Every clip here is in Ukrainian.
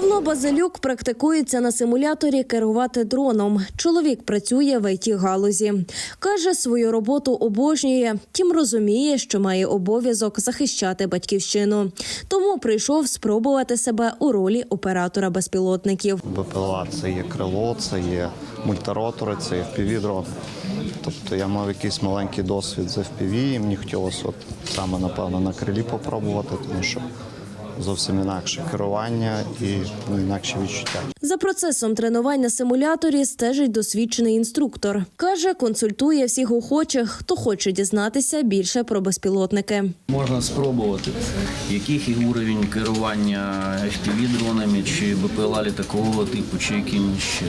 Павло Базилюк практикується на симуляторі керувати дроном. Чоловік працює в it галузі. Каже, свою роботу обожнює, тім розуміє, що має обов'язок захищати батьківщину. Тому прийшов спробувати себе у ролі оператора безпілотників. БПЛА це є крило, це є мультиротори, це є FPV-дрон. Тобто я мав якийсь маленький досвід з FPV, і мені хотілося от саме напевно на крилі попробувати, тому що зовсім інакше керування і ну, інакші відчуття. За процесом тренувань на симуляторі стежить досвідчений інструктор. Каже, консультує всіх охочих, хто хоче дізнатися більше про безпілотники. Можна спробувати, який їх уровень керування FPV-дронами чи БПЛА літакового типу, чи якимось ще.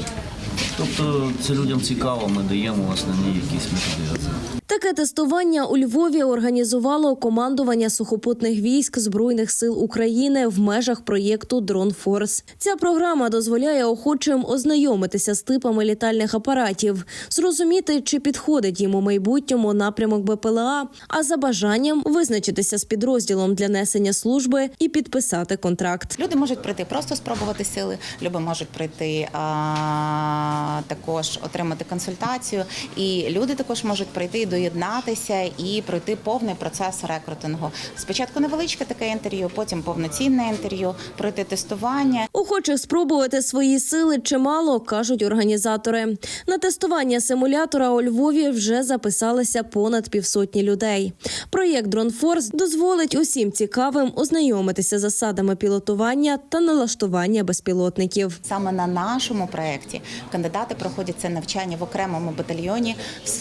Тобто це людям цікаво, ми даємо основні якісь методи. Таке тестування у Львові організувало командування сухопутних військ Збройних сил України в межах проєкту Дрон Форс. Ця програма дозволяє охочим ознайомитися з типами літальних апаратів, зрозуміти, чи підходить їм у майбутньому напрямок БПЛА, а за бажанням визначитися з підрозділом для несення служби і підписати контракт. Люди можуть прийти просто спробувати сили, люди можуть прийти а, також отримати консультацію, і люди також можуть прийти доєднатися і пройти повний процес рекрутингу. Спочатку невеличке таке інтерв'ю, потім повноцінне інтерв'ю, пройти тестування. Охочих спробувати свої сили чимало, кажуть організатори. На тестування симулятора у Львові вже записалися понад півсотні людей. Проєкт «Дронфорс» дозволить усім цікавим ознайомитися з засадами пілотування та налаштування безпілотників. Саме на нашому проєкті кандидати проходять це навчання в окремому батальйоні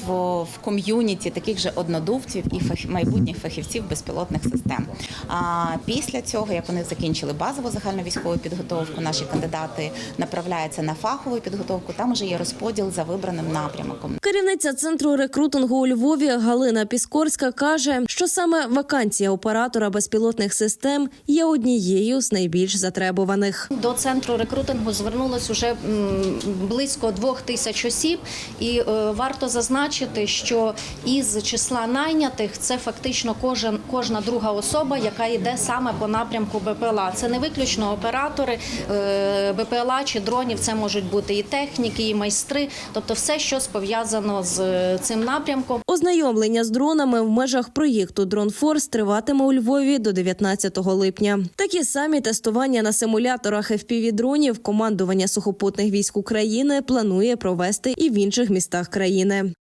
в ком'юніті таких же однодумців і майбутніх фахівців безпілотних систем. А після цього, як вони закінчили базову загальновійськову підготовку, наші кандидати направляються на фахову підготовку. Там вже є розподіл за вибраним напрямком. Керівниця центру рекрутингу у Львові Галина Піскорська каже, що саме вакансія оператора безпілотних систем є однією з найбільш затребуваних. До центру рекрутингу звернулось уже близько двох тисяч осіб, і е, варто зазначити, що із числа найнятих це фактично кожен кожна друга особа, яка йде саме по напрямку БПЛА. Це не виключно оператори е, БПЛА чи дронів. Це можуть бути і техніки, і майстри, тобто все, що пов'язано з е, цим напрямком. Ознайомлення з дронами в межах проєкту «Дронфорс» триватиме у Львові до 19 липня. Такі самі тестування на симуляторах FPV-дронів командування сухопутних військ України планує провести і в інших містах країни.